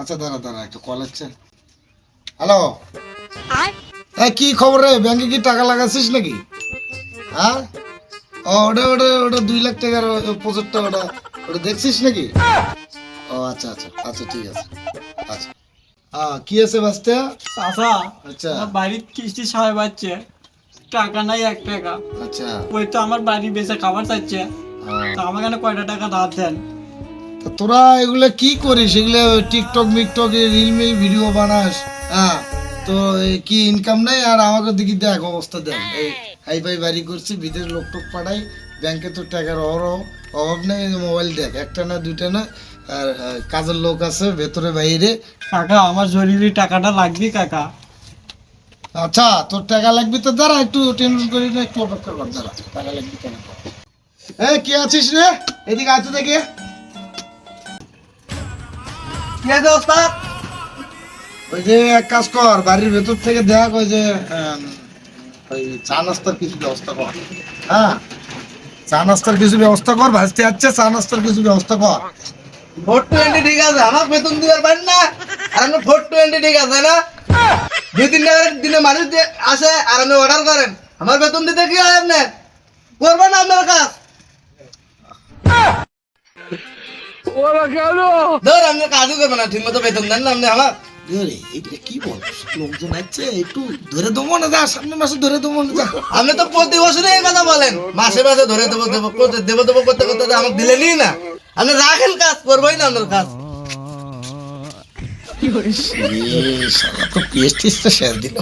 আচ্ছা দাঁড়া দাঁড়া একটু কল হচ্ছে হ্যালো হ্যাঁ কি খবর রে? ব্যাংকে কি টাকা লাগাচ্ছিস নাকি? হ্যাঁ? ও ওটা ওটা ওটা দুই লাখ টাকার প্রজেক্টটা ওটা ওটা দেখছিস নাকি? ও আচ্ছা আচ্ছা আচ্ছা ঠিক আছে। আচ্ছা। কি আছে বাস্তা চাচা আচ্ছা। আমার বাড়ির কিস্তি সবাই পাচ্ছে। টাকা নাই এক টাকা। আচ্ছা। ওই তো আমার বাড়ি বেঁচে খাবার চাচ্ছে হ্যাঁ। তা আমাকে না কয়টা টাকা ধার দেন? তোরা এগুলো কি করিস? এগুলো টিকটক মিকটক রিল মিল ভিডিও বানাস হ্যাঁ? তো কি ইনকাম নাই? আর আমাকে দেখি দেখ অবস্থা দেখ। এই হাই ফাই বাড়ি করছি বিদেশ লোক টোক পাঠাই। ব্যাংকে তো টাকার অভাব অভাব নেই মোবাইল দেখ একটা না দুইটা না আর কাজের লোক আছে ভেতরে বাইরে। কাকা আমার জরুরি টাকাটা লাগবে কাকা। আচ্ছা তোর টাকা লাগবে তো দাঁড়া একটু টেনশন করি না একটু অপেক্ষা কর দাঁড়া। টাকা লাগবে কেন? এই কি আছিস রে? এদিকে আছে দেখে। কি আছে ওস্তাদ ওই যে এক কাজ কর বাড়ির ভেতর থেকে দেখ ওই যে ওই চা নাস্তার কিছু ব্যবস্থা কর। হ্যাঁ? চা নাস্তার কিছু ব্যবস্থা কর ভাজতে যাচ্ছে চা নাস্তার কিছু ব্যবস্থা কর। ফোর টোয়েন্টি ঠিক আছে আমার বেতন দিবার পারেন না। আর আপনি ফোর টোয়েন্টি ঠিক আছে না? দুই তিন টাকার দিনে মানুষ আসে আর আপনি অর্ডার করেন আমার বেতন দিতে কি হয় আপনার? করবেন আপনার কাজ? ধর আপনি কাজও করবেন না ঠিক মতো বেতন দেন না আপনি আমার। এইটা কি বলছিস লোকজন আছে একটু ধরে দেবো না যা সামনে মাসে ধরে দেবো না যা। আপনি তো প্রতি বছরে এই কথা বলেন। মাসে মাসে ধরে দেবো দেবো করতে দেবো দেবো করতে করতে আমাকে দিলেনই না। আপনি রাখেন কাজ করবোই না আপনার কাজ। এ, শালা তো পেস্টিসটা শেষ দিল.